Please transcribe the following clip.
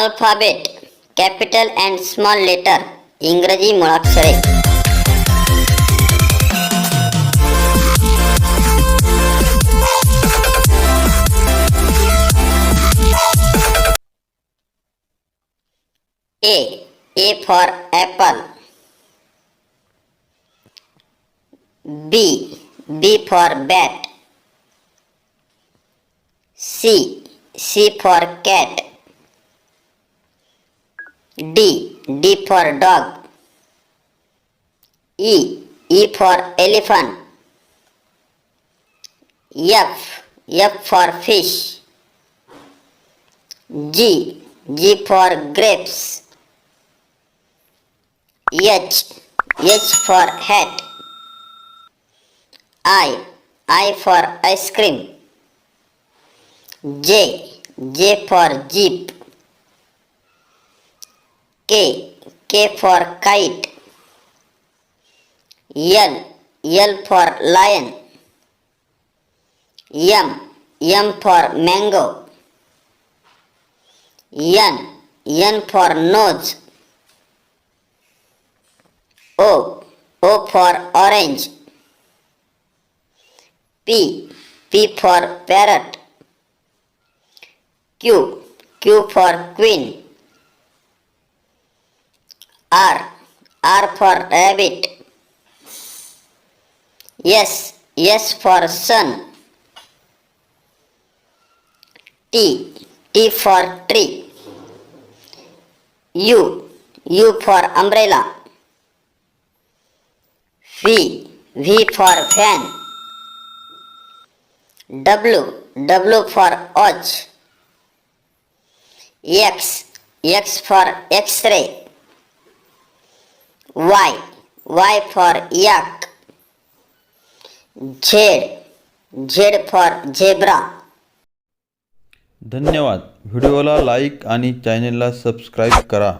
Alphabet capital and small letter इंग्रजी मूलाक्षरे A A for apple B B for bat C C for cat D. D for dog. E. E for elephant. F. F for fish. G. G for grapes. H. H for hat. I. I for ice cream. J. J for jeep. K. K for kite. L. L for lion. M. M for mango. N. N for nose. O. O for orange. P. P for parrot. Q. Q for queen. R. R for rabbit. S. S for sun. T. T for tree. U. U for umbrella. V. V for fan. W. W for watch. X. X for X-ray. Y. Y for yak. Z. Z for zebra. धन्यवाद व्हिडिओला like आणि चॅनेलला subscribe करा